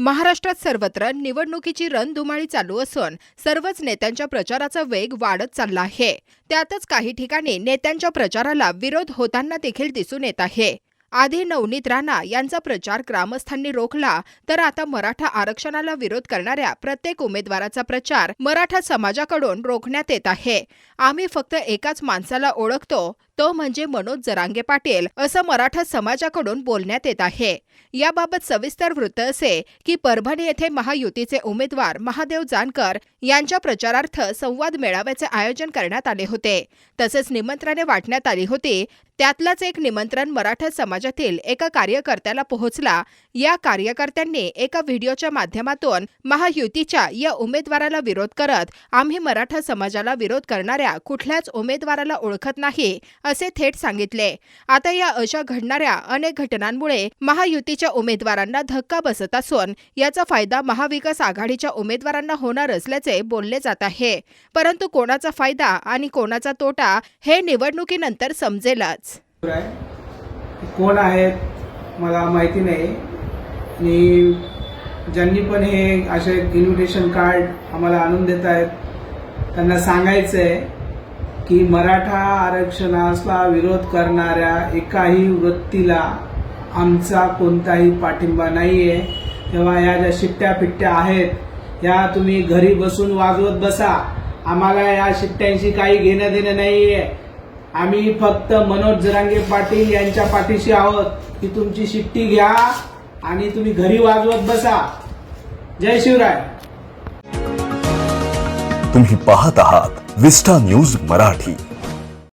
महाराष्ट्रात सर्वत्र निवडणुकीची रणधुमाळी चालू असून सर्वच नेत्यांच्या प्रचाराचा वेग वाढत चालला आहे. त्यातच काही ठिकाणी नेत्यांच्या प्रचाराला विरोध होताना देखील दिसून येत आहे. आधी नवनीत राणा यांचा प्रचार ग्रामस्थांनी रोखला तर आता मराठा आरक्षणाला विरोध करणाऱ्या प्रत्येक उमेदवाराचा प्रचार मराठा समाजाकडून रोखण्यात येत आहे. आम्ही फक्त एकाच माणसाला ओळखतो तो म्हणजे मनोज जरांगे पाटील असं मराठा समाजाकडून बोलण्यात येत आहे. याबाबत सविस्तर वृत्त असे की परभणी येथे महायुतीचे उमेदवार महादेव जानकर यांच्या प्रचारार्थ संवाद मेळाव्याचे आयोजन करण्यात आले होते. तसेच निमंत्रणे वाटण्यात आली होती. त्यातलंच एक निमंत्रण मराठा समाजातील एका कार्यकर्त्याला पोहोचला. या कार्यकर्त्यांनी एका व्हिडिओच्या माध्यमातून महायुतीच्या या उमेदवाराला विरोध करत आम्ही मराठा समाजाला विरोध करणाऱ्या कुठल्याच उमेदवाराला ओळखत नाही असे थेट सांगितले. आता या अशा घडणाऱ्या अनेक घटनांमुळे महायुतीच्या उमेदवारांना धक्का बसत असून याचा फायदा महाविकास आघाडीच्या उमेदवारांना होणार असल्याचे बोलले जात आहे. परंतु कोणाचा फायदा आणि कोणाचा तोटा हे निवडणुकीनंतर समजेलच. कोण आहेत मला माहिती नाही. आणि ज्यांनी पण हे असे इन्व्हिटेशन कार्ड आम्हाला आणून देत आहेत त्यांना सांगायचं आहे की मराठा आरक्षणासला विरोध करणाऱ्या एकाही वृत्तीला आमचा कोणताही पाठिंबा नाही आहे तेव्हा या ज्या शिट्ट्या फिट्ट्या आहेत या तुम्ही घरी बसून वाजवत बसा. आम्हाला या शिट्ट्यांशी काही घेणं देणं नाही आहे आम्ही फक्त मनोज जरांगे पाटील यांच्या पाठीशी आहोत. की तुमची शिट्टी घ्या आणि तुम्ही घरी वाजवत बसा. जय शिवराय. तुम्ही पाहत आहात विस्टा न्यूज मराठी.